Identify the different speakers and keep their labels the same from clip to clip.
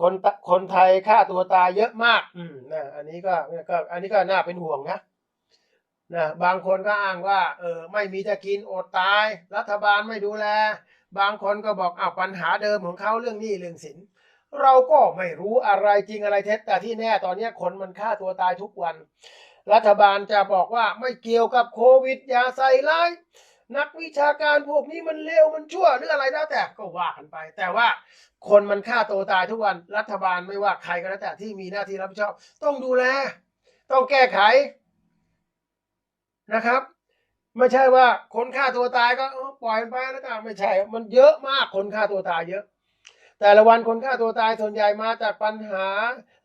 Speaker 1: คนตะคนไทยฆ่าตัวตายเยอะมาก อืมนะอันนี้ก็ก็ อันนี้ก็น่าเป็นห่วงนะนะบางคนก็อ้างว่า เออ ไม่มีจะกินอดตาย รัฐบาลไม่ดูแล บางคนก็บอกอ้าวปัญหาเดิมของเขาเรื่องหนี้เรื่องสิน เราก็ไม่รู้อะไรจริงอะไรเท็จแต่ที่แน่ตอนนี้คนมันฆ่าตัวตายทุกวัน รัฐบาลจะบอกว่าไม่เกี่ยวกับโควิดอย่าใส่ร้าย นักวิชาการพวกนี้มันเลวมันชั่วหรืออะไรแล้วแต่ก็ว่ากันไป แต่ว่าคนมันฆ่าตัวตายทุกวันรัฐบาลไม่ว่าใครก็แล้วแต่ที่มีหน้าที่รับผิดชอบ ต้องดูแล ต้องแก้ไขนะครับ ไม่ใช่ว่าคนฆ่าตัวตายก็ปล่อยมันไปแล้วกันไม่ใช่ มันเยอะมากคนฆ่าตัวตายเยอะ แต่ละวันคนฆ่าตัวตายส่วนใหญ่มาจากปัญหา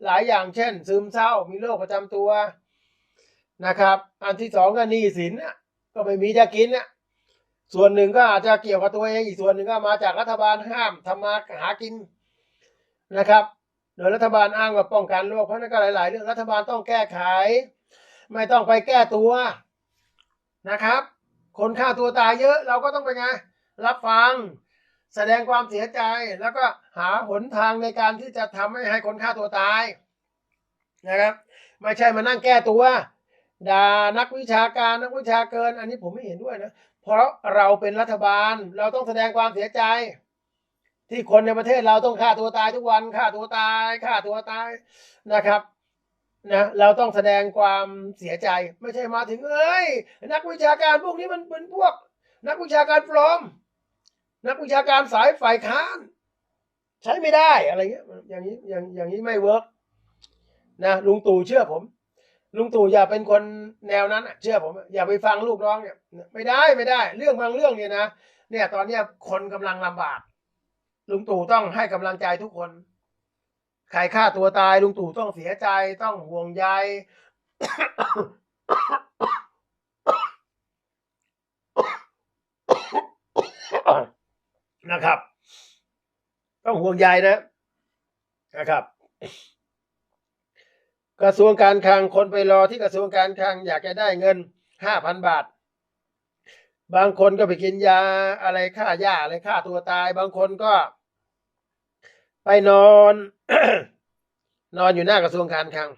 Speaker 1: หลายอย่างเช่น ซึมเศร้ามีโรคประจำตัวนะครับ อันที่สองก็หนี้สินก็ไม่มีจะกินน่ะ ส่วนหนึ่งก็อาจจะเกี่ยวกับตัวเอง อีกส่วนหนึ่งก็มาจากรัฐบาลห้ามทำมาหากินนะครับ โดยรัฐบาลอ้างว่าป้องกันโรคเพราะนั้นก็หลาย ๆ เรื่องรัฐบาลต้องแก้ไข ไม่ต้องไปแก้ตัวนะครับ คนฆ่าตัวตายเยอะเราก็ต้องไปไงรับฟัง แสดงความเสียใจแล้วก็หาหนทางในการที่จะทำให้ให้คนฆ่าตัวตายนะครับ ไม่ใช่มานั่งแก้ตัวด่านักวิชาการนักวิชาเกิน อันนี้ผมไม่เห็นด้วยนะ เพราะเราเป็นรัฐบาลเราต้องแสดงความเสียใจ ที่คนในประเทศเราต้องฆ่าตัวตายทุกวันฆ่าตัวตายฆ่าตัวตายนะครับนะเราต้องแสดงความเสียใจไม่ใช่มาถึงเอ้ย นักวิชาการพวกนี้มันเป็นพวก นักวิชาการปลอม นักวิชาการสายฝ่ายค้าน ใช้ไม่ได้อะไรเงี้ยอย่างนี้อย่างอย่างนี้ไม่เวิร์กนะลุงตู่เชื่อผม ลุงตู่อย่าเป็นคนแนวนั้นอะเชื่อผม อย่าไปฟังลูกน้องเนี่ยไม่ได้ไม่ได้ เรื่องบางเรื่องเนี่ยนะเนี่ย ตอนเนี้ยคนกำลังลำบาก ลุงตู่ต้องให้กำลังใจทุกคน ใครฆ่าตัวตาย ลุงตู่ต้องเสียใจต้องห่วงใยนะครับ ต้องห่วงใยนะนะครับ กระทรวงการคลังคนไปรอที่กระทรวงการคลังอยากจะได้เงินห้าพันบาท บางคนก็ไปกินยาอะไรฆ่าหญ้าอะไรฆ่าตัวตาย บางคนก็ ไปนอน นอนอยู่หน้ากระทรวงการคลัง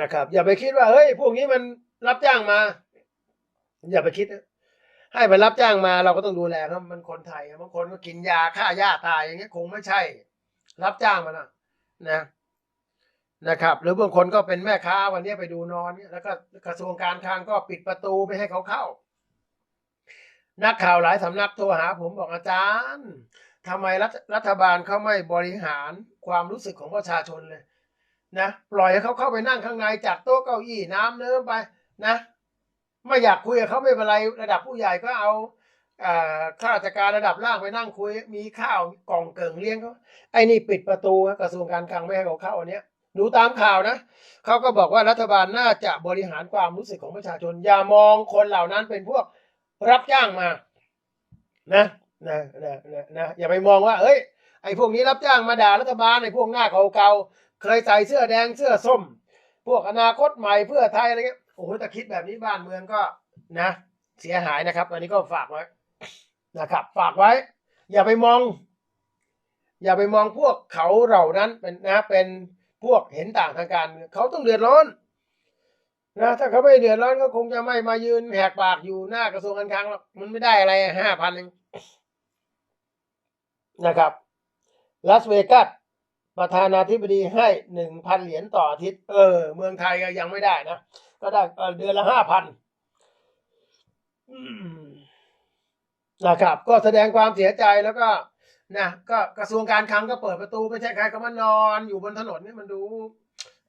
Speaker 1: นะครับ อย่าไปคิดว่าเฮ้ยพวกนี้มันรับจ้างมา อย่าไปคิดนะให้มันรับจ้างมาเราก็ต้องดูแลครับมันคนไทยบางคนก็กินยาฆ่าหญ้าตายอย่างเงี้ยคงไม่ใช่ รับจ้างมานะนะ นะครับ หรือบางคนก็เป็นแม่ค้าวันนี้ไปดูนอนเนี่ยแล้วก็กระทรวงการคลังก็ปิดประตูไม่ให้เขาเข้า นักข่าวหลายสำนักโทรหาผมบอกอาจารย์ทำไมรัฐรัฐบาลเขาไม่บริหารความรู้สึกของประชาชนเลยนะปล่อยให้เขาเข้าไปนั่งข้างในจัดโต๊ะเก้าอี้น้ำเนิ้มไปนะไม่อยากคุยกับเขาไม่เป็นไรระดับผู้ใหญ่ก็เอาอ่าข้าราชการระดับล่างไปนั่งคุย มีข้าวกล่องเกิงเลี้ยงเขาไอ้นี่ปิดประตูกระทรวงการคลังไม่ให้เขาเข้าอันเนี้ย ดูตามข่าวนะเขาก็บอกว่ารัฐบาลน่าจะบริหารความรู้สึกของประชาชน อย่ามองคนเหล่านั้นเป็นพวกรับจ้างมา นะนะนะนะนะอย่าไปมองว่า เอ้ย ไอ้พวกนี้รับจ้างมาด่ารัฐบาลไอ้พวกหน้าเก่าๆเคยใส่เสื้อแดงเสื้อส้ม พวกอนาคตใหม่เพื่อไทยอะไรเงี้ยโอ้โหแต่คิดแบบนี้บ้านเมืองก็นะ เสียหายนะครับ อันนี้ก็ฝากไว้นะครับ ฝากไว้ อย่าไปมอง อย่าไปมองพวกเขาเหล่านั้นเป็นนะเป็น พวกเห็นต่างทางการเขาต้องเดือดร้อนนะถ้าเขาไม่เดือดร้อนก็คงจะไม่มายืนแหกปากอยู่หน้ากระทรวงการคลังหรอกมันไม่ได้อะไรห้าพันเองนะครับลาสเวกัสประธานาธิบดีให้หนึ่งพันเหรียญต่ออาทิตย์เออ เมืองไทยก็ยังไม่ได้นะ ก็ได้เดือนละห้าพันนะครับ ก็แสดงความเสียใจแล้วก็ นะก็กระทรวงการคลังก็เปิดประตูไม่ใช่ใครก็มานอนอยู่บนถนนนี่มันดู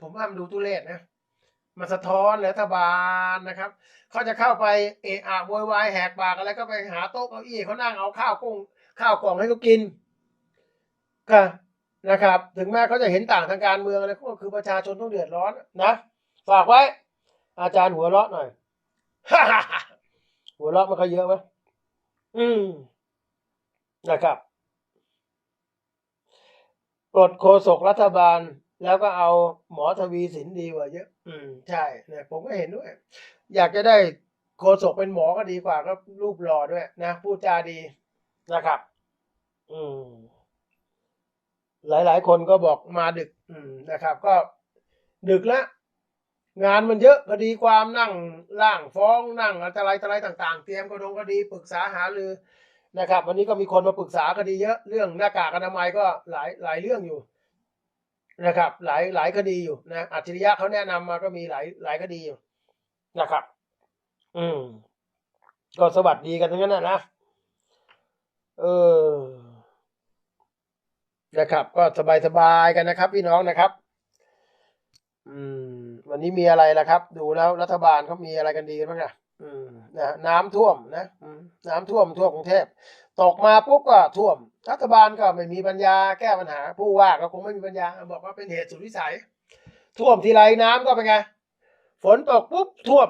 Speaker 1: ผมว่ามันดูทุเรศนะมันสะท้อนรัฐบาลนะครับเขาจะเข้าไปเอะอะโวยวายแหกปากอะไรก็ไปหาโต๊ะเก้าอี้เขานั่งเอาข้าวกุ้งข้าวกล่องให้เขากินก็นะครับ ถึงแม้เขาจะเห็นต่างทางการเมืองอะไรก็คือประชาชนต้องเดือดร้อนนะฝากไว้ อาจารย์หัวเราะหน่อยหัวเราะมันก็เยอะไหมอืมนะครับ ปลดโฆษกรัฐบาล แล้วก็เอาหมอทวีสินดีกว่าเยอะ อืมใช่เนี่ยผมก็เห็นด้วย อยากจะได้โฆษกเป็นหมอก็ดีกว่าก็รูปหล่อด้วยนะพูดจาดีนะครับ อืม หลาย ๆ คนก็บอกมาดึก อืมนะครับ ก็ดึกแล้วงานมันเยอะคดีความนั่งร่างฟ้องนั่งอะไรอะไรต่าง ๆ เตรียมกระดงคดีปรึกษาหารือ นะครับ วันนี้ก็มีคนมาปรึกษาคดีเยอะเรื่องหน้ากากอนามัยก็หลายหลายเรื่องอยู่นะครับ หลายหลายคดีอยู่นะอัจฉริยะเขาแนะนำมาก็มีหลายหลายคดีอยู่นะครับ อืม ก็สวัสดีกันทั้งนั้นนะนะเออนะครับ ก็สบายสบายๆกันนะครับ พี่น้องนะครับ อืม วันนี้มีอะไรล่ะครับ ดูแล้วรัฐบาลเขามีอะไรกันดีกันบ้างนะอืมนะน้ำท่วมนะ อืม น้ำท่วมทั่วกรุงเทพตกมาปุ๊บก็ท่วม รัฐบาลก็ไม่มีปัญญาแก้ปัญหา ผู้ว่าก็คงไม่มีปัญญา บอกว่าเป็นเหตุสุดวิสัย ท่วมทีไรน้ำก็เป็นไง ฝนตกปุ๊บท่วม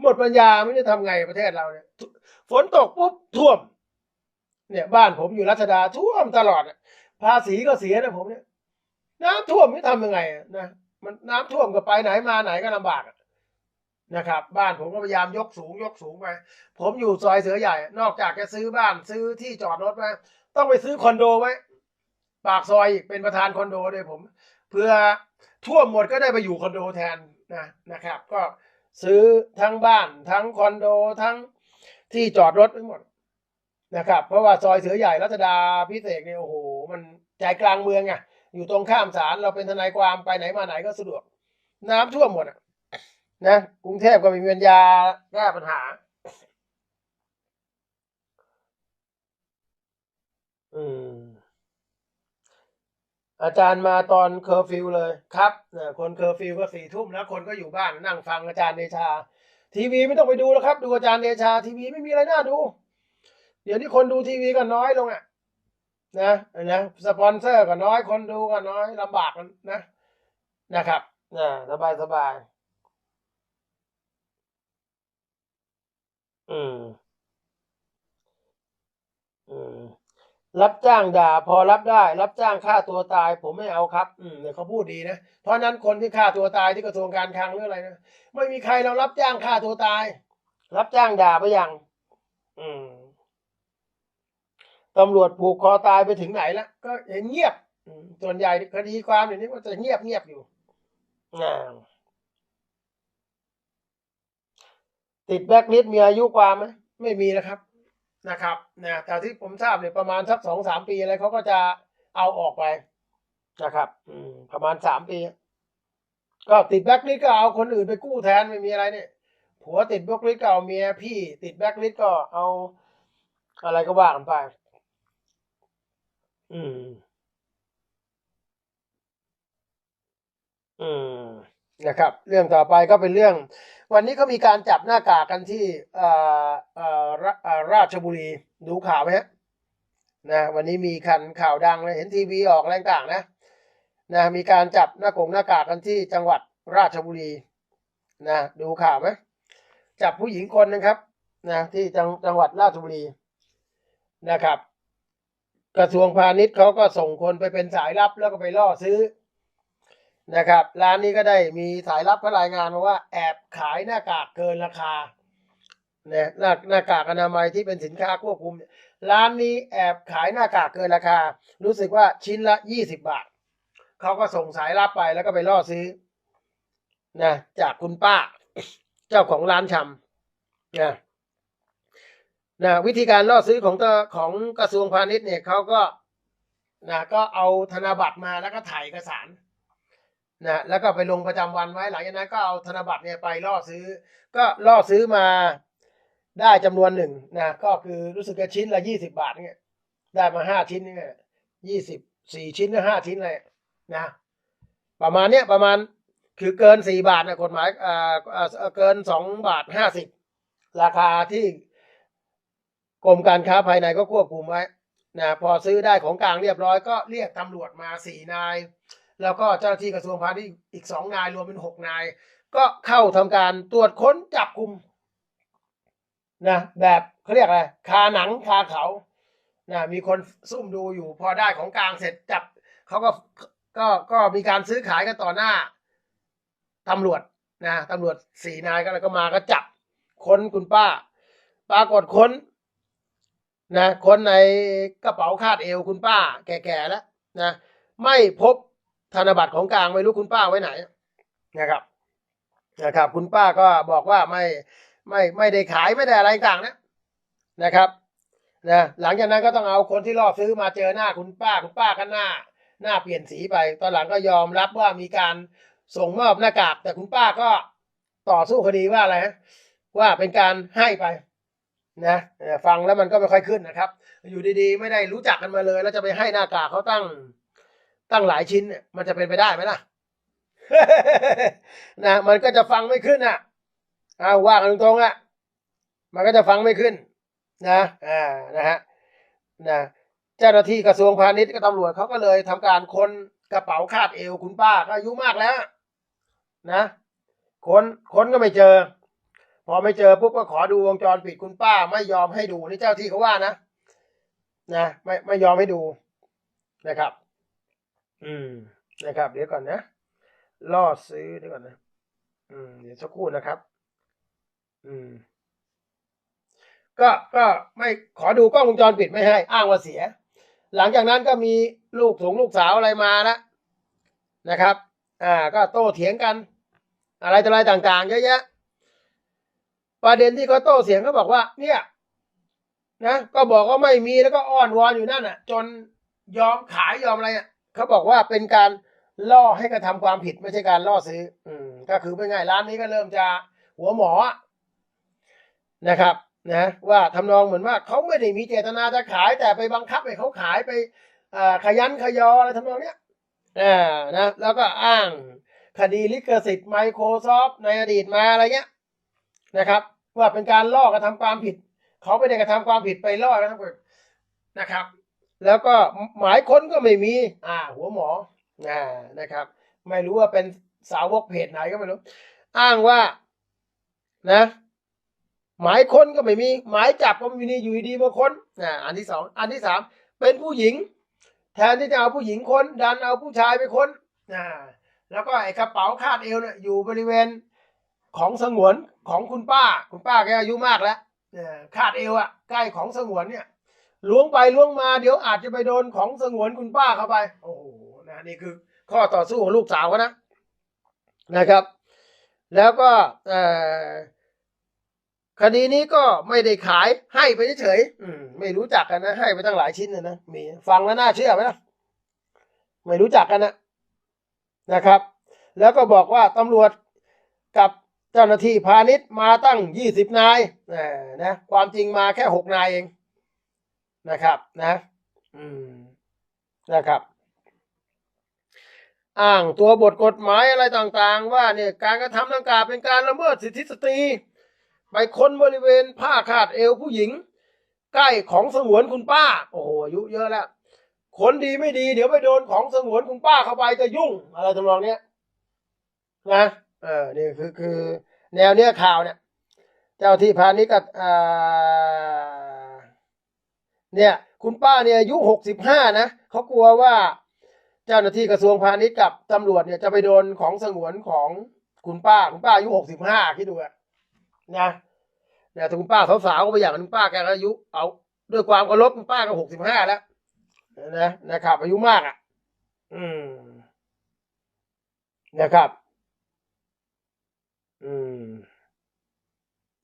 Speaker 1: หมดปัญญาไม่รู้จะทำไงประเทศเราเนี่ย ฝนตกปุ๊บท่วม เนี่ย บ้านผมอยู่รัชดาท่วมตลอดภาษีก็เสียนะผมเนี่ย น้ำท่วมไม่ทำยังไงนะมันน้ำท่วมก็ไปไหนมาไหนก็ลำบากอะ นะครับ บ้านผมก็พยายามยกสูงยกสูงไปผมอยู่ซอยเสือใหญ่ นอกจากจะซื้อบ้านซื้อที่จอดรถไว้ต้องไปซื้อคอนโดไว้ ปากซอยอีกเป็นประธานคอนโดด้วยผม เพื่อท่วมหมดก็ได้ไปอยู่คอนโดแทนนะนะครับ ก็ซื้อทั้งบ้านทั้งคอนโดทั้งที่จอดรถไปหมดนะครับ เพราะว่าซอยเสือใหญ่รัชดาพิเศษเนี่ยโอ้โหมันใจกลางเมืองไงอยู่ตรงข้ามศาลเราเป็นทนายความไปไหนมาไหนก็สะดวก น้ำท่วมหมดอะ นะกรุงเทพก็ไมมีปัญญาแก้ปัญหา อืม อาจารย์มาตอนเคอร์ฟิวเลยครับนะคนเคอร์ฟิวก็สี่ทุ่มแล้วคนก็อยู่บ้านนั่งฟังอาจารย์เดชา ทีวีไม่ต้องไปดูแล้วครับ ดูอาจารย์เดชา ทีวีไม่มีอะไรน่าดู เดี๋ยวนี้คนดูทีวีก็น้อยลงอะนะนะสปอนเซอร์ก็น้อยคนดูก็น้อยลำบากนะนะครับนะสบายสบาย อืม อืม รับจ้างด่าพอรับได้ รับจ้างฆ่าตัวตาย ผมไม่เอาครับ อืมเนี่ยเขาพูดดีนะ เพราะนั้นคนที่ฆ่าตัวตายที่กระทรวงการคลังหรืออะไรนะไม่มีใครเรารับจ้างฆ่าตัวตาย รับจ้างด่าไปยังอืมตำรวจผูกคอตายไปถึงไหนแล้วก็เงียบอืมส่วนใหญ่คดีความเดี๋ยวนี้ก็จะเงียบเงียบอยู่อ่า ติดแบล็คลิสต์มีอายุความไหมไม่มีนะครับนะครับนะแต่ที่ผมทราบเนี่ยประมาณสักสองสามปีอะไรเขาก็จะเอาออกไปนะครับ อืม ประมาณสามปี ก็ติดแบล็คลิสต์ก็เอาคนอื่นไปกู้แทนไม่มีอะไรเนี่ยผัวติดแบล็คลิสต์ก็เอาเมียพี่ ติดแบล็คลิสต์ก็เอาอะไรก็ว่ากันไป อืม อืมนะครับ เรื่องต่อไปก็เป็นเรื่อง วันนี้เขามีการจับหน้ากากกันที่ราชบุรีดูข่าวไหมฮะนะวันนี้มีคันข่าวดังเลยเห็นทีวีออกอะไรต่างนะนะมีการจับหน้ากงหน้ากากกันที่จังหวัดราชบุรีนะดูข่าวไหมจับผู้หญิงคนนะครับนะที่จังจังหวัดราชบุรีนะครับ กระทรวงพาณิชย์เขาก็ส่งคนไปเป็นสายลับแล้วก็ไปล่อซื้อ นะครับ ร้านนี้ก็ได้มีสายลับเขารายงานมาว่าแอบขายหน้ากากเกินราคาเนี่ยหน้าหน้ากากอนามัยที่เป็นสินค้าควบคุม ร้านนี้แอบขายหน้ากากเกินราคา รู้สึกว่าชิ้นละยี่สิบบาทเขาก็ส่งสายลับไปแล้วก็ไปล่อซื้อนะจากคุณป้า เจ้าของร้านชำนะนะวิธีการล่อซื้อของตัวของกระทรวงพาณิชย์เนี่ยเขาก็นะก็เอาธนบัตรมาแล้วก็ถ่ายเอกสาร นะแล้วก็ไปลงประจำวันไว้หลังจากนั้นก็เอาธนบัตรเนี่ยไปล่อซื้อ ก็ล่อซื้อมาได้จำนวนหนึ่งนะก็คือรู้สึกจะชิ้นละยี่สิบาทเนี่ยได้มาห้าชิ้นเนี่ยยี่สิบสี่ชิ้นหรือห้าชิ้นเลยนะประมาณเนี้ยประมาณคือเกินสี่บาทนะกฎหมายอ่อ่าเกินสองบาทห้าสิบราคาที่กรมการค้าภายในก็ควบคุมไว้นะพอซื้อได้ของกลางเรียบร้อยก็เรียกตำรวจมาสี่นาย แล้วก็เจ้าหน้าที่กระทรวงพาณิชย์อีกสองนายรวมเป็นหกนาย ก็เข้าทำการตรวจค้นจับกลุ่มนะแบบเขาเรียกอะไรคาหนังคาเขานะมีคนซุ่มดูอยู่ พอได้ของกลางเสร็จจับเขาก็ก็ก็มีการซื้อขายกันต่อหน้าตำรวจนะตำรวจสี่นายก็แล้วก็มาก็จับค้นคุณป้า ปรากฏค้นนะค้นในกระเป๋าคาดเอวคุณป้า แก่ๆแล้วนะไม่พบ ธนบัตรของกลางไม่รู้คุณป้าไว้ไหนนะครับนะครับ คุณป้าก็บอกว่าไม่ไม่ไม่ได้ขายไม่ได้อะไรต่างนะนะครับนะหลังจากนั้นก็ต้องเอาคนที่ล่อซื้อมาเจอหน้าคุณป้าคุณป้าก็หน้า หน้าเปลี่ยนสีไป ตอนหลังก็ยอมรับว่ามีการส่งมอบหน้ากาก แต่คุณป้าก็ต่อสู้คดีว่าอะไรฮะว่าเป็นการให้ไปนะฟังแล้วมันก็ไม่ค่อยขึ้นนะครับ อยู่ดีๆ ไม่ได้รู้จักกันมาเลย แล้วจะไปให้หน้ากากเขาตั้ง ตั้งหลายชิ้นมันจะเป็นไปได้ไหมล่ะนะมันก็จะฟังไม่ขึ้นอะเอาว่ากันตรงๆอะมันก็จะฟังไม่ขึ้น นะอ่านะฮะนะเจ้าหน้าที่กระทรวงพาณิชย์กับตำรวจเขาก็เลยทำการค้นกระเป๋าคาดเอวคุณป้าก็อายุมากแล้ว นะค้นค้นก็ไม่เจอ พอไม่เจอปุ๊บก็ขอดูวงจรปิดคุณป้า ไม่ยอมให้ดูนี่เจ้าที่เขาว่านะนะไม่ไม่ยอมให้ดูนะครับ อืมนะครับ เดี๋ยวก่อนนะล่อซื้อเดี๋ยวก่อนนะ อืม เดี๋ยวสักครู่นะครับ อืม ก็ก็ไม่ขอดูกล้องวงจรปิดไม่ให้ อ้างว่าเสีย หลังจากนั้นก็มีลูกสงลูกสาวอะไรมาแล้วนะครับ อ่า ก็โต้เถียงกัน อะไรต่ออะไรต่างๆเยอะแยะประเด็นที่เขาโต้เสียงเขาบอกว่า เนี่ย นะก็บอกว่าไม่มีแล้วก็อ้อนวอนอยู่นั่นอะ จนยอมขายยอมอะไรอะ เขาบอกว่าเป็นการล่อให้กระทำความผิดไม่ใช่การล่อซื้อ อืมก็คือเป็นไงร้านนี้ก็เริ่มจะหัวหมอนะครับ นะ ว่าทำนองเหมือนว่าเขาไม่ได้มีเจตนาจะขาย แต่ไปบังคับให้เขาขายไปขยันขยออะไรทำนองเนี้ยอ่านะแล้วก็อ้างคดีลิขสิทธิ์ Microsoft ในอดีตมาอะไรเงี้ยนะครับ ว่าเป็นการล่อกระทำความผิด เขาไม่ได้กระทำความผิดไปล่อกระทำความผิดนะครับ แล้วก็หมายค้นก็ไม่มี อ่า หัวหมออ่านะครับ ไม่รู้ว่าเป็นสาวกเพจไหนก็ไม่รู้ อ้างว่า นะ หมายค้นก็ไม่มี หมายจับก็ไม่มีอยู่ดีๆมาค้นอ่าอันที่สองอันที่สามเป็นผู้หญิง แทนที่จะเอาผู้หญิงค้น ดันเอาผู้ชายไปค้นอ่าแล้วก็ไอ้กระเป๋าคาดเอวเนี่ยอยู่บริเวณของสงวนของคุณป้า คุณป้าแกอายุมากแล้วเออคาดเอวอะใกล้ของสงวนเนี่ย ล้วงไปล้วงมาเดี๋ยวอาจจะไปโดนของสงวนคุณป้าเข้าไป โอ้โหนะนี่คือ ข้อต่อสู้ของลูกสาวเขานะนะครับ แล้วก็คดีนี้ก็ไม่ได้ขายให้ไปเฉยๆไม่รู้จักกันนะ ให้ไปตั้งหลายชิ้นนะนะมีฟังแล้วน่าเชื่อไหมล่ะไม่รู้จักกันนะนะครับ แล้วก็บอกว่าตำรวจกับเจ้าหน้าที่พาณิชย์มาตั้งยี่สิบนายนะความจริงมาแค่หกนายเอง นะครับนะอืมนะครับ อ้างตัวบทกฎหมายอะไรต่างๆ ว่าเนี่ยการกระทำดังกล่าวเป็นการละเมิดสิทธิสตรี ไปค้นบริเวณผ้าคาดเอวผู้หญิง ใกล้ของสงวนคุณป้า โอ้โหอายุเยอะแล้วคนดีไม่ดี เดี๋ยวไปโดนของสงวนคุณป้าเข้าไปจะยุ่ง อะไรทำนองเนี้ยนะเออนี่คือคือ แนวเนี้ยข่าวเนี่ย เจ้าที่พาณิชย์กับอ่า เนี่ยคุณป้าเนี่ยอายุหกสิบห้านะเขากลัวว่าเจ้าหน้าที่กระทรวงพาณิชย์กับตำรวจเนี่ยจะไปโดนของสงวนของคุณป้าคุณป้าอายุหกสิบห้าคิดดูอะนะเนี่ยถ้าคุณป้าสาวๆก็ไปอย่างคุณป้าแกก็อายุเอาด้วยความเคารพคุณป้าก็หกสิบห้าแล้วนะนะครับ อายุมากอะ อืมนะครับ อืม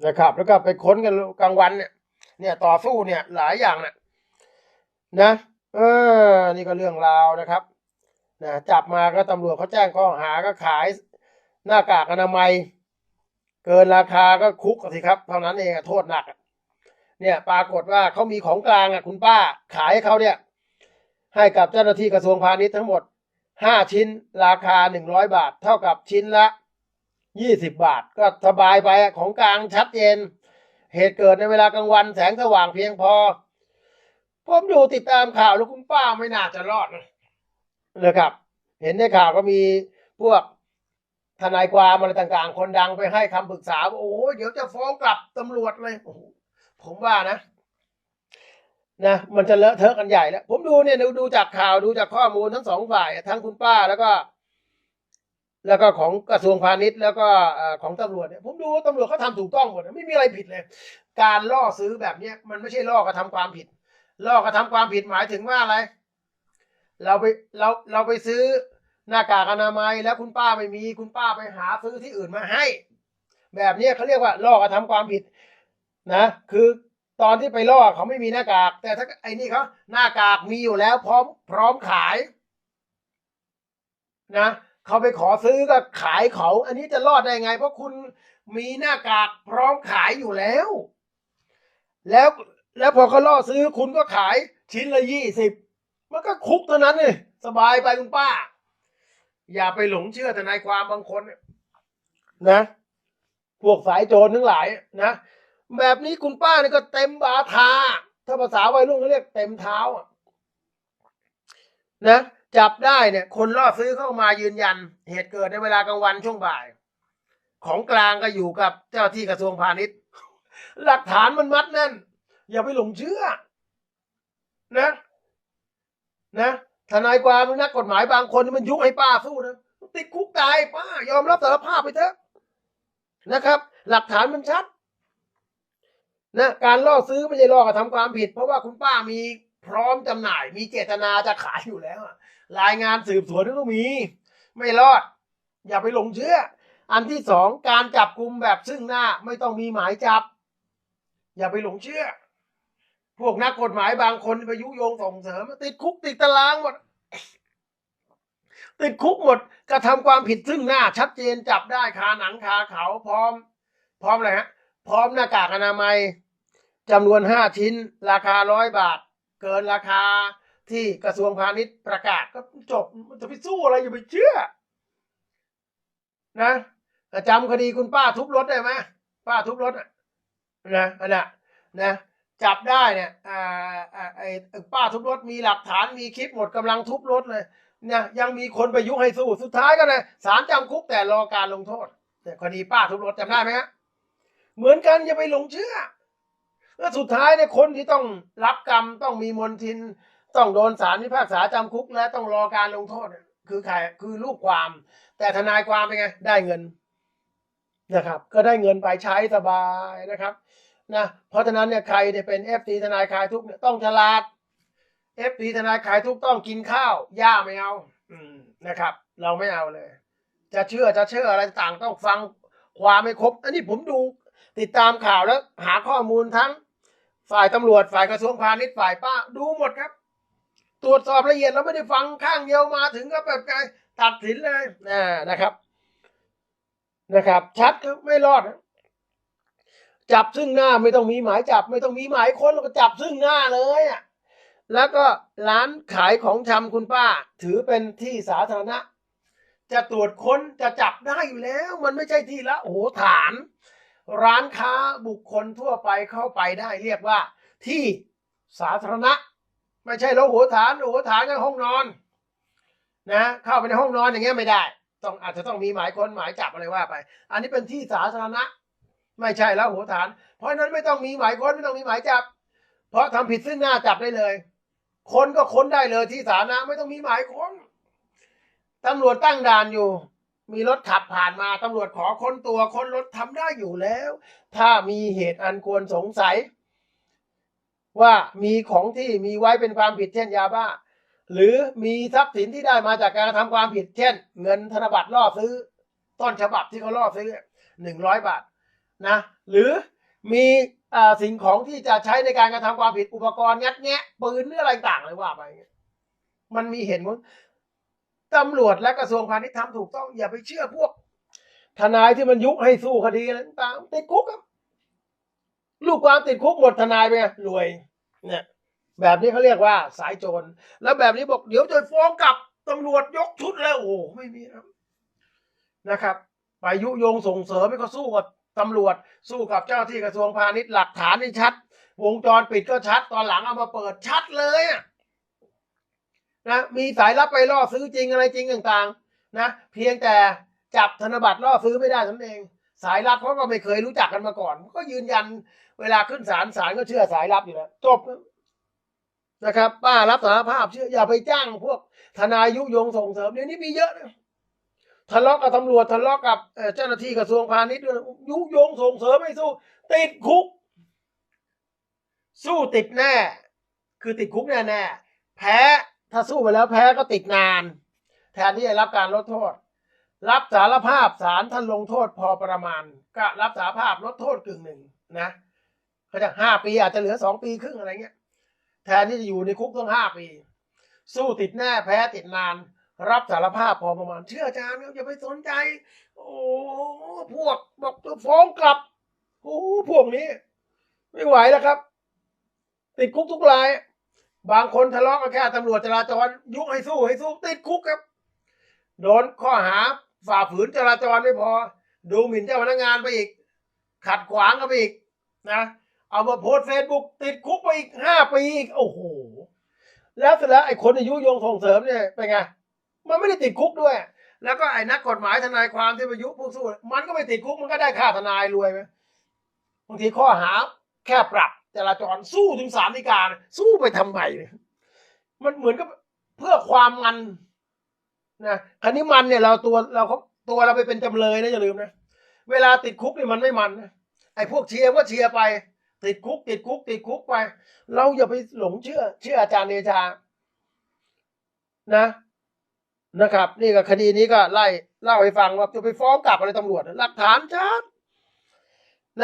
Speaker 1: นะครับ แล้วก็ไปค้นกันกลางวันเนี่ย เนี่ยต่อสู้เนี่ยหลายอย่างนี่ยนะเออนี่ก็เรื่องราวนะครับนะจับมาก็ตำรวจเขาแจ้งข้อหาก็ขายหน้ากากอนามัย เกินราคาก็คุกสิครับ เท่านั้นเองโทษหนัก เนี่ยปรากฏว่าเขามีของกลางอะคุณป้าขายให้เขาเนี่ย ให้กับเจ้าหน้าที่กระทรวงพาณิชย์ทั้งหมดห้าชิ้นราคาหนึ่งร้อยบาท เท่ากับชิ้นละยี่สิบบาท ก็สบายไปของกลางชัดเจน เหตุเกิดในเวลากลางวันแสงสว่างเพียงพอ ผมดูติดตามข่าวแล้วคุณป้าไม่น่าจะรอดนะเลยครับ เห็นในข่าวก็มีพวกทนายความอะไรต่างๆ คนดังไปให้คำปรึกษาว่าโอ้โหเดี๋ยวจะฟ้องกลับตำรวจเลยผมว่านะนะมันจะเลอะเทอะกันใหญ่แล้ว ผมดูเนี่ยดูดูจากข่าวดูจากข้อมูลทั้งสองฝ่ายทั้งคุณป้าแล้วก็ แล้วก็ของกระทรวงพาณิชย์ แล้วก็ของตำรวจเนี่ยผมดูว่าตำรวจเขาทำถูกต้องหมดไม่มีอะไรผิดเลย การล่อซื้อแบบเนี้ยมันไม่ใช่ล่อกระทำความผิด ล่อกระทำความผิดหมายถึงว่าอะไร เราไปเราเราไปซื้อหน้ากากอนามัย แล้วคุณป้าไม่มีคุณป้าไปหาซื้อที่อื่นมาให้ แบบเนี้ยเขาเรียกว่าล่อกระทำความผิดนะ คือตอนที่ไปล่อเขาไม่มีหน้ากาก แต่ถ้าไอ้นี่เขาหน้ากากมีอยู่แล้วพร้อมพร้อมขายนะ เขาไปขอซื้อก็ขายเขาอันนี้จะรอดได้ไง เพราะคุณมีหน้ากากพร้อมขายอยู่แล้ว แล้วแล้วพอเขาล่อซื้อคุณก็ขายชิ้นละยี่สิบมันก็คุกเท่านั้นเลยสบายไปคุณป้า อย่าไปหลงเชื่อทนายความบางคนนะ พวกสายโจรทั้งหลายนะแบบนี้คุณป้านี่ก็เต็มบาทา ถ้าภาษาวัยรุ่นเขาเรียกเต็มเท้านะ จับได้เนี่ยคนล่อซื้อเข้ามายืนยัน เหตุเกิดในเวลากลางวันช่วงบ่าย ของกลางก็อยู่กับเจ้าที่กระทรวงพาณิชย์ หลักฐานมันมัดแน่น อย่าไปหลงเชื่อ นะนะทนายความนักกฎหมายบางคนมันยุให้ป้าสู้นะติดคุกตายป้ายอมรับสารภาพไปเถอะนะครับ หลักฐานมันชัดนะการล่อซื้อไม่ใช่ล่อกระทำความผิด เพราะว่าคุณป้ามี พร้อมจำหน่ายมีเจตนาจะขายอยู่แล้วรายงานสืบสวนก็มี ไม่รอด อย่าไปหลงเชื่อ อันที่สองการจับกลุ่มแบบซึ่งหน้าไม่ต้องมีหมายจับ อย่าไปหลงเชื่อ พวกนักกฎหมายบางคนไปยุโยงส่งเสริม ติดคุกติดตารางหมดติดคุกหมดกระทำความผิดซึ่งหน้า ชัดเจนจับได้คาหนังคาเขาพร้อม พร้อมอะไรฮะ พร้อมหน้ากากอนามัยจำนวนห้าชิ้น ราคาร้อยบาท กินราคาที่กระทรวงพาณิชย์ประกาศก็จบมันจะไปสู้อะไรอย่าไปเชื่อ นะจำคดีคุณป้าทุบรถได้ไหมป้าทุบรถอะนะอันน่ะนะจับได้เนี่ยอ่าไอ้ป้าทุบรถมีหลักฐานมีคลิปหมดกำลังทุบรถเลยเนี่ยยังมีคนไปยุให้สู้สุดท้ายก็เลยศาลจำคุกแต่รอการลงโทษแต่คดีป้าทุบรถจำได้ไหมฮะเหมือนกันอย่าไปหลงเชื่อ แล้วสุดท้ายเนี่ยคนที่ต้องรับกรรมต้องมีมนทิน ต้องโดนศาลพิพากษาจำคุก และต้องรอการลงโทษ คือใครคือลูกความ แต่ทนายความเป็นไงได้เงินนะครับ ก็ได้เงินไปใช้สบายนะครับนะเพราะฉะนั้นเนี่ยใครเนี่ยเป็นเอฟซีทนายคลายทุกเนี่ยต้องฉลาดเอฟซีทนายคลายทุกต้องกินข้าวย่าไม่เอาอืมนะครับ เราไม่เอาเลย จะเชื่อจะเชื่ออะไรต่างต้องฟังความไม่ครบ อันนี้ผมดูติดตามข่าวแล้ว หาข้อมูลทั้ง ฝ่ายตำรวจฝ่ายกระทรวงพาณิชย์ฝ่ายป้า ดูหมดครับ ตรวจสอบละเอียดแล้วไม่ได้ฟังข้างเดียวมาถึงก็แบบไงตัดสินเลยนะนะครับ นะครับ ชัดครับไม่รอดจับซึ่งหน้าไม่ต้องมีหมายจับ ไม่ต้องมีหมายค้นแล้วก็จับซึ่งหน้าเลยอะแล้วก็ร้านขายของชำคุณป้า ถือเป็นที่สาธารณะ จะตรวจค้นจะจับได้อยู่แล้ว มันไม่ใช่ที่ละโอ้โหฐาน ร้านค้าบุคคลทั่วไปเข้าไปได้เรียกว่า ที่สาธารณะ ไม่ใช่เราหัวฐานหัวฐานในห้องนอน นะ เข้าไปในห้องนอนอย่างเงี้ยไม่ได้ ต้องอาจจะต้องมีหมายค้นหมายจับอะไรว่าไป อันนี้เป็นที่สาธารณะ ไม่ใช่แล้วหัวฐาน เพราะฉะนั้นไม่ต้องมีหมายค้นไม่ต้องมีหมายจับ เพราะทำผิดซึ่งหน้าจับได้เลย คนก็ค้นได้เลยที่สาธารณะไม่ต้องมีหมายค้นตำรวจตั้งด่านอยู่ มีรถขับผ่านมาตำรวจขอค้นตัวค้นรถทำได้อยู่แล้ว ถ้ามีเหตุอันควรสงสัย ว่ามีของที่มีไว้เป็นความผิดเช่นยาบ้า หรือมีทรัพย์สินที่ได้มาจากการกระทำความผิดเช่น เงินธนบัตรล่อซื้อ ต้นฉบับที่เขาล่อซื้อหนึ่งร้อยบาทนะหรือมีอสิ่งของที่จะใช้ในการกระทำความผิดอุปกรณ์งัดแงะปืนหรืออะไรต่างเลยว่าไปมันมีเห็นมั้ง ตำรวจและกระทรวงพาณิชย์ทำถูกต้องอย่าไปเชื่อพวก ทนายที่มันยุให้สู้คดีอะไรต่างติดคุกครับ ลูกความติดคุกหมดทนายไปไงรวย เนี่ย แบบนี้เขาเรียกว่าสายโจรแล้วแบบนี้บอกเดี๋ยวจะฟ้องกลับตำรวจยกชุดแล้วโอ้ไม่มีครับนะครับไปยุยงส่งเสริมให้เขาสู้กับตำรวจ สู้กับเจ้าที่กระทรวงพาณิชย์หลักฐานนี่ชัด วงจรปิดก็ชัดตอนหลังเอามาเปิดชัดเลยอะ นะมีสายลับไปล่อซื้อจริงอะไรจริงต่างๆนะเพียงแต่จับธนบัตรล่อซื้อไม่ได้นั่นเอง สายลับเขาก็ไม่เคยรู้จักกันมาก่อน ก็ยืนยันเวลาขึ้นศาลศาลก็เชื่อสายลับอยู่แล้วจบนะครับ ป้ารับสารภาพเชื่ออย่าไปจ้างพวกทนายยุยงส่งเสริมเดี๋ยวนี้มีเยอะนะทะเลาะกับตำรวจทะเลาะกับเจ้าหน้าที่กระทรวงพาณิชย์ด้วยยุยงส่งเสริมไม่สู้ ติดคุก สู้ติดแน่ คือติดคุกแน่แน่แพ้ ถ้าสู้ไปแล้วแพ้ก็ติดนาน แทนที่จะรับการลดโทษ รับสารภาพศาลท่านลงโทษพอประมาณ ก็รับสารภาพลดโทษกึ่งหนึ่งนะเขาจะห้าปีอาจจะเหลือสองปีครึ่งอะไรเงี้ย แทนที่จะอยู่ในคุกต้องห้าปี สู้ติดแน่แพ้ติดนาน รับสารภาพพอประมาณ เชื่ออาจารย์ครับอย่าไปสนใจ โอ้พวกบอกจะฟ้องกลับโอ้พวกนี้ ไม่ไหวแล้วครับ ติดคุกทุกราย บางคนทะเลาะกันแค่ตำรวจจราจรยุให้สู้ให้สู้ติดคุกครับ โดนข้อหาฝ่าฝืนจราจรไม่พอ ดูหมิ่นเจ้าพนักงานไปอีก ขัดขวางกันไปอีกนะเอามาโพสเฟซบุ๊กติดคุกไปอีกห้าปีอีกโอ้โหแล้วเสร็จแล้วไอ้คนอายุยงส่งเสริมเนี่ยเป็นไงมันไม่ได้ติดคุกด้วย แล้วก็ไอ้นักกฎหมายทนายความที่มายุผู้สู้มันก็ไม่ติดคุกมันก็ได้ค่าทนายรวยไหมบางทีข้อหาแค่ปรับ จราจรสู้ถึงศาลฎีกาเนี่ยสู้ไปทำไมมันเหมือนกับเพื่อความมันนะคันนี้มันเนี่ยเราตัวเราเขาตัวเราไปเป็นจำเลยนะอย่าลืมนะเวลาติดคุกเนี่ยมันไม่มันนะไอ้พวกเชียร์ก็เชียร์ไป ติดคุก ติดคุก ติดคุกไป เราอย่าไปหลงเชื่อ เชื่ออาจารย์เนชานะ นะครับ นี่ก็คดีนี้ก็ไล่เล่าให้ฟังว่าจะไปฟ้องกลับอะไรตำรวจหลักฐานชัด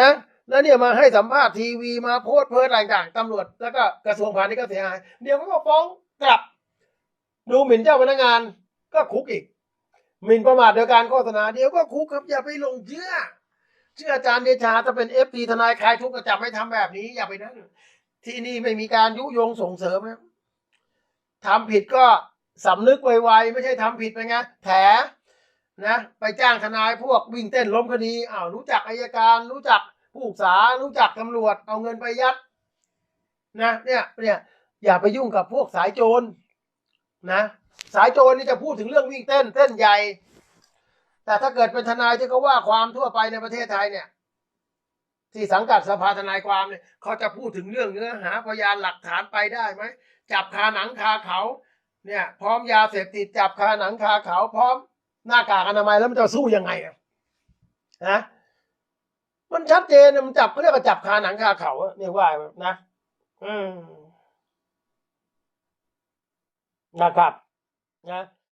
Speaker 1: นะ แล้วเนี่ยมาให้สัมภาษณ์ทีวีมาโพสเพิร์ดต่างๆตำรวจแล้วก็กระทรวงพาณิชย์ก็เสียหาย เดี๋ยวก็ฟ้องกลับ ดูหมิ่นเจ้าพนักงานก็คุกอีกหมิ่นประมาทโดยการโฆษณาเดี๋ยวก็คุกครับอย่าไปลงเชื่อ เชื่ออาจารย์เดชาถ้าเป็นเอฟทีทนายคลายทุกข์ก็จะไม่ทำแบบนี้ อย่าไปนั่นที่นี่ไม่มีการยุยงส่งเสริมครับทำผิดก็สำนึกไวๆไม่ใช่ทำผิดไปไงแถนะ ไปจ้างทนายพวกวิ่งเต้นล้มคดีอ้าวรู้จักอายการรู้จัก ผู้ศึกษารู้จักตำรวจเอาเงินไปยัดนะเนี่ยเนี่ยอย่าไปยุ่งกับพวกสายโจรนะสายโจรนี่จะพูดถึงเรื่องวิ่งเต้นเต้นใหญ่ แต่ถ้าเกิดเป็นทนายที่เขาว่าความทั่วไปในประเทศไทยเนี่ย ที่สังกัดสภาทนายความเนี่ยเขาจะพูดถึงเรื่องเนื้อหาพยานหลักฐานไปได้ไหมจับคาหนังคาเขาเนี่ยพร้อมยาเสพติดจับคาหนังคาเขาพร้อมหน้ากากอนามัยแล้วมันจะสู้ยังไงอะนะ มันชัดเจนนะมันจับเขาเรียกว่าจับคาหนังคาเขาเนี่ยว่านะอืมนะครับนะ